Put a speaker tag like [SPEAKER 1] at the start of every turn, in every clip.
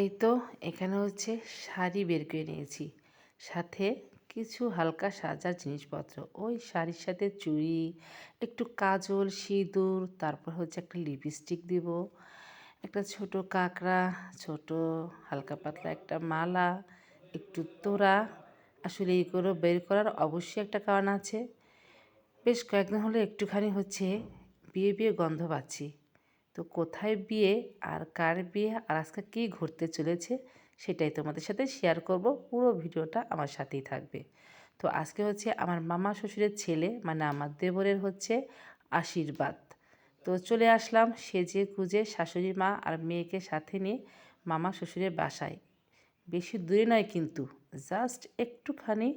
[SPEAKER 1] এই তো এখানে হচ্ছে শাড়ি বের করে নিয়েছি। সাথে কিছু হালকা সাজার জিনিসপত্র। ওই শাড়ির সাথে চুড়ি, একটু কাজল, সিঁদুর, তারপর হচ্ছে একটা লিপস্টিক দিব, একটা ছোট কাঁকড়া, ছোট হালকা পাতলা একটা মালা, একটু তোরা আসলে এইগুলো বের করার অবশ্যই একটা কারণ আছে। বেশ কয়েকদিন হলে একটুখানি হচ্ছে বিয়ে বিয়ে গন্ধ পাচ্ছি। তো কোথায় বিয়ে, আর কার বিয়ে, আর আজকে কী ঘুরতে চলেছে, সেটাই তোমাদের সাথে শেয়ার করব। পুরো ভিডিওটা আমার সাথেই থাকবে। তো আজকে হচ্ছে আমার মামা শ্বশুরের ছেলে মানে আমার দেবরের হচ্ছে আশীর্বাদ। তো চলে আসলাম সেজে গুজে শাশুড়ি মা আর মেয়েকে সাথে নিয়ে মামা শ্বশুরের বাসায়। বেশি দূরে নয় কিন্তু জাস্ট একটুখানি,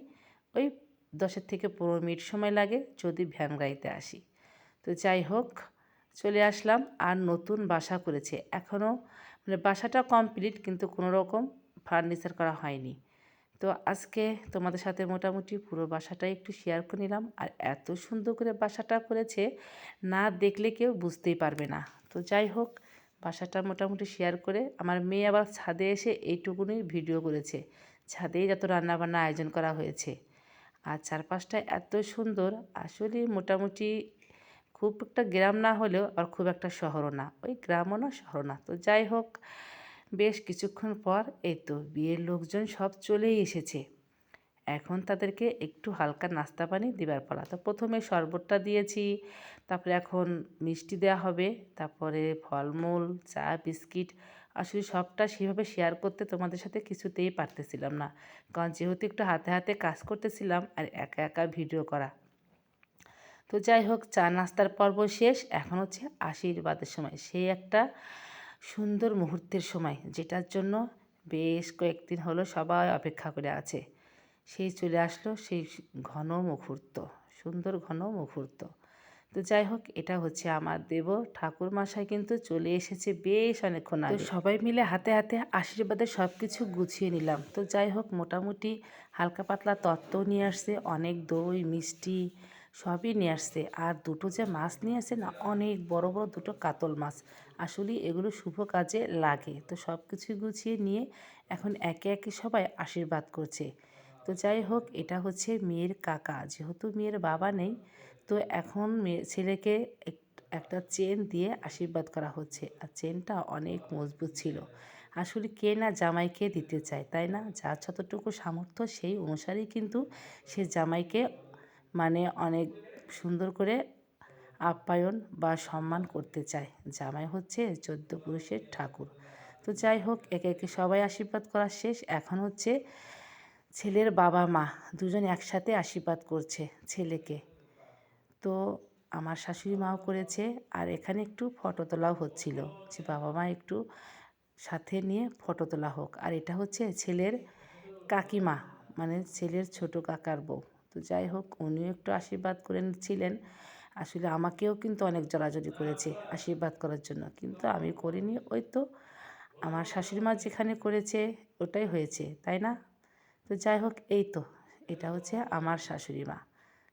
[SPEAKER 1] ওই দশের থেকে পনেরো মিনিট সময় লাগে যদি ভ্যান গাড়িতে আসি। তো যাই হোক চলে আসলাম আর নতুন বাসা করেছে। এখনও মানে বাসাটা কমপ্লিট কিন্তু কোনো রকম ফার্নিচার করা হয়নি। তো আজকে তোমাদের সাথে মোটামুটি পুরো বাসাটাই একটু শেয়ার করে নিলাম। আর এত সুন্দর করে বাসাটা করেছে, না দেখলে কেউ বুঝতেই পারবে না। তো যাই হোক, বাসাটা মোটামুটি শেয়ার করে আমার মেয়ে আবার ছাদে এসে এইটুকুনি ভিডিও করেছে। ছাদেই যত রান্নাবান্না আয়োজন করা হয়েছে। আর চারপাশটা এত সুন্দর আসলে মোটামুটি খুব একটা গ্রাম না হলেও আর খুব একটা শহরও না, ওই গ্রামও না, শহরও না। তো যাই হোক, বেশ কিছুক্ষণ পর এই তো বিয়ের লোকজন সব চলেই এসেছে। এখন তাদেরকে একটু হালকা নাস্তা পানি দেবার পালা। তো প্রথমে শরবতটা দিয়েছি, তারপরে এখন মিষ্টি দেওয়া হবে, তারপরে ফলমূল, চা, বিস্কিট। আসলে সবটা সেভাবে শেয়ার করতে তোমাদের সাথে কিছুতেই পারতেছিলাম না। কারণ যেহেতু একটু হাতে হাতে কাজ করতেছিলাম আর একা একা ভিডিও করা তো যাই হোক চা নাস্তার পর্ব শেষ। এখন হচ্ছে আশীর্বাদের সময়। সেই একটা সুন্দর মুহূর্তের সময় যেটার জন্য বেশ কয়েকদিন হলো সবাই অপেক্ষা করে আছে। সেই চলে আসলো সেই ঘন মুহূর্ত সুন্দর ঘন মুহূর্ত। তো যাই হোক এটা হচ্ছে আমার দেব। ঠাকুর মশাই কিন্তু চলে এসেছে বেশ অনেকক্ষণ আগে। সবাই মিলে হাতে হাতে আশীর্বাদে সব কিছু গুছিয়ে নিলাম। তো যাই হোক মোটামুটি হালকা পাতলা তত্ত্ব নিয়ে আসছে। অনেক দই মিষ্টি সবই নিয়ে আসছে। আর দুটো যে মাছ নিয়ে আসছে না, অনেক বড় বড় দুটো কাতল মাছ। আসলে এগুলো শুভ কাজে লাগে। তো সব কিছু গুছিয়ে নিয়ে এখন একে একে সবাই আশীর্বাদ করছে। তো যাই হোক, এটা হচ্ছে মেয়ের কাকা। যেহেতু মেয়ের বাবা নেই, তো এখন মেয়ে ছেলেকে একটা চেন দিয়ে আশীর্বাদ করা হচ্ছে। আর চেনটা অনেক মজবুত ছিল। আসলে কে না জামাইকে দিতে চায়, তাই না? যার যতটুকু সামর্থ্য সেই অনুসারেই কিন্তু সে জামাইকে মানে অনেক সুন্দর করে আপ্যায়ন বা সম্মান করতে চায়। জামাই হচ্ছে চোদ্দ পুরুষের ঠাকুর। তো যাই হোক, একে একে সবাই আশীর্বাদ করা শেষ। এখন হচ্ছে ছেলের বাবা মা দুজন একসাথে আশীর্বাদ করছে ছেলেকে। তো আমার শাশুড়ি মাও করেছে, আর এখানে একটু ফটো তোলাও হচ্ছিল যে বাবা মা একটু সাথে নিয়ে ফটো তোলা হোক। আর এটা হচ্ছে ছেলের কাকিমা মানে ছেলের ছোট কাকার বউ। তো যাই হোক উনিও একটু আশীর্বাদ করে নিচ্ছিলেন আসলে আমাকেও কিন্তু অনেক জড়াজড়ি করেছে আশীর্বাদ করার জন্য। কিন্তু আমি করিনি ওই তো আমার শাশুড়ি মা যেখানে করেছে ওটাই হয়েছে তাই না? তো যাই হোক এই তো এটা হচ্ছে আমার শাশুড়ি মা।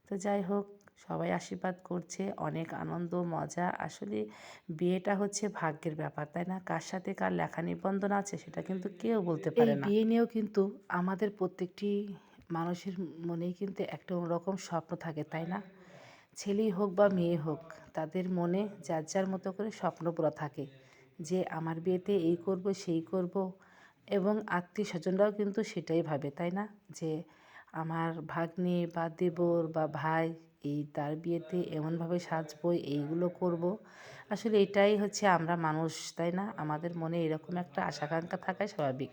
[SPEAKER 1] তো যাই হোক সবাই আশীর্বাদ করছে অনেক আনন্দ মজা। আসলে বিয়েটা হচ্ছে ভাগ্যের ব্যাপার তাই না? কার সাথে কার লেখা নিবন্ধন আছে সেটা কিন্তু কেউ বলতে পারে না। বিয়ে নিয়েও কিন্তু আমাদের প্রত্যেকটি মানুষের মনেই কিন্তু একটা অন্যরকম স্বপ্ন থাকে, তাই না? ছেলেই হোক বা মেয়ে হোক, তাদের মনে যার যার মতো করে স্বপ্ন পুরো থাকে, যে আমার বিয়েতে এই করব, সেই করব, এবং আত্মীয় স্বজনরাও কিন্তু সেটাই ভাবে, তাই না? যে আমার ভাগ্নি বা দেবর বা ভাই এই তার বিয়েতে এমনভাবে সাজবো এইগুলো করব, আসলে এটাই হচ্ছে আমরা মানুষ, তাই না? আমাদের মনে এরকম একটা আশাকাঙ্ক্ষা থাকাই স্বাভাবিক।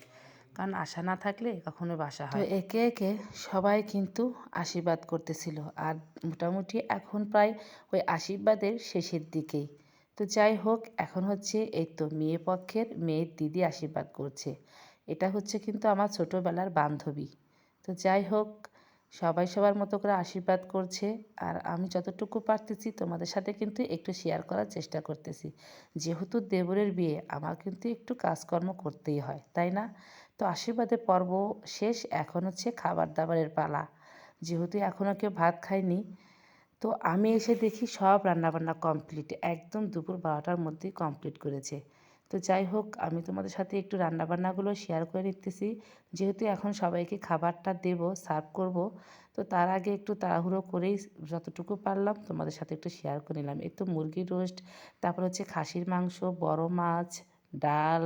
[SPEAKER 1] কারণ আশা না থাকলে কখনো বাসা হয় একে একে সবাই কিন্তু আশীর্বাদ করতেছিল আর মোটামুটি এখন প্রায় ওই আশীর্বাদের শেষের দিকেই। তো যাই হোক এখন হচ্ছে এই তো মেয়ে পক্ষের মেয়ের দিদি আশীর্বাদ করছে। এটা হচ্ছে কিন্তু আমার ছোটোবেলার বান্ধবী। তো যাই হোক সবাই সবার মতো করে আশীর্বাদ করছে আর আমি যতটুকু পারতেছি তোমাদের সাথে কিন্তু একটু শেয়ার করার চেষ্টা করতেছি। যেহেতু দেবরের বিয়ে আমার কিন্তু একটু কাজকর্ম করতেই হয় তাই না? তো আশীর্বাদের পর্ব শেষ, এখন হচ্ছে খাবার দাবারের পালা। যেহেতু এখনও কেউ ভাত খায়নি, তো আমি এসে দেখি সব রান্নাবান্না কমপ্লিট একদম দুপুর বারোটার মধ্যেই কমপ্লিট করেছে। তো যাই হোক, আমি তোমাদের সাথে একটু রান্নাবান্নাগুলো শেয়ার করে নিতেছি। যেহেতু এখন সবাইকে খাবারটা দেব সার্ভ করব, তো তার আগে একটু তাড়াহুড়ো করেই যতটুকু পারলাম তোমাদের সাথে একটু শেয়ার করে নিলাম। এই তো মুরগির রোস্ট তারপর হচ্ছে খাসির মাংস, বড় মাছ, ডাল,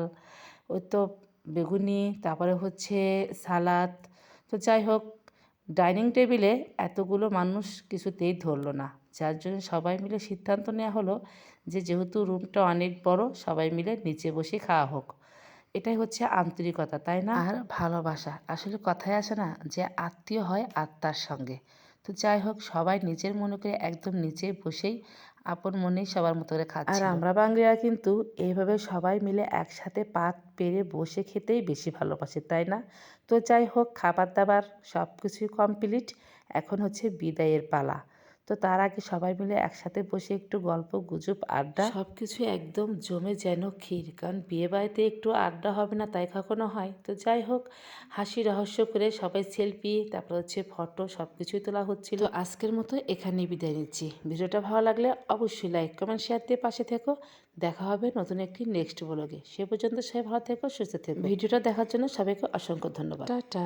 [SPEAKER 1] ওই তো বেগুনি, তারপরে হচ্ছে সালাদ। তো যাই হোক, ডাইনিং টেবিলে এতগুলো মানুষ কিছুতেই ধরলো না। যার জন্য সবাই মিলে সিদ্ধান্ত নেওয়া হলো যে যেহেতু রুমটা অনেক বড়, সবাই মিলে নিচে বসে খাওয়া হোক। এটাই হচ্ছে আন্তরিকতা, তাই না? আর ভালোবাসা। আসলে কথায় আসে না যে আত্মীয় হয় আত্মার সঙ্গে। তো যাই হোক, সবাই নিজের মনে করে একদম নিচে বসেই আপন মনেই সবার মতো করে খাচ্ছি আর আমরা বাঙালিরা কিন্তু এইভাবে সবাই মিলে একসাথে পাত পেরে বসে খেতেই বেশি ভালোবাসি তাই না? তো যাই হোক খাবার দাবার সব কিছুই কমপ্লিট এখন হচ্ছে বিদায়ের পালা। তো তার আগে সবাই মিলে একসাথে বসে একটু গল্প গুজব আড্ডা। সব কিছু একদম জমে যেন ক্ষীর কারণ বিয়ে বাড়িতে একটু আড্ডা হবে না তাই কখনো হয়। তো যাই হোক হাসি রহস্য করে সবাই সেলফি তারপর হচ্ছে ফটো সব কিছুই তোলা হচ্ছিল। আজকের মতো এখানেই বিদায় নিচ্ছি। ভিডিওটা ভালো লাগলে অবশ্যই লাইক কমেন্ট শেয়ার দিয়ে পাশে থেকো। দেখা হবে নতুন একটি নেক্সট ব্লগে। সে পর্যন্ত সবাই ভালো থেকো সুস্থ থেকো। ভিডিওটা দেখার জন্য সবাইকে অসংখ্য ধন্যবাদ। টাটা।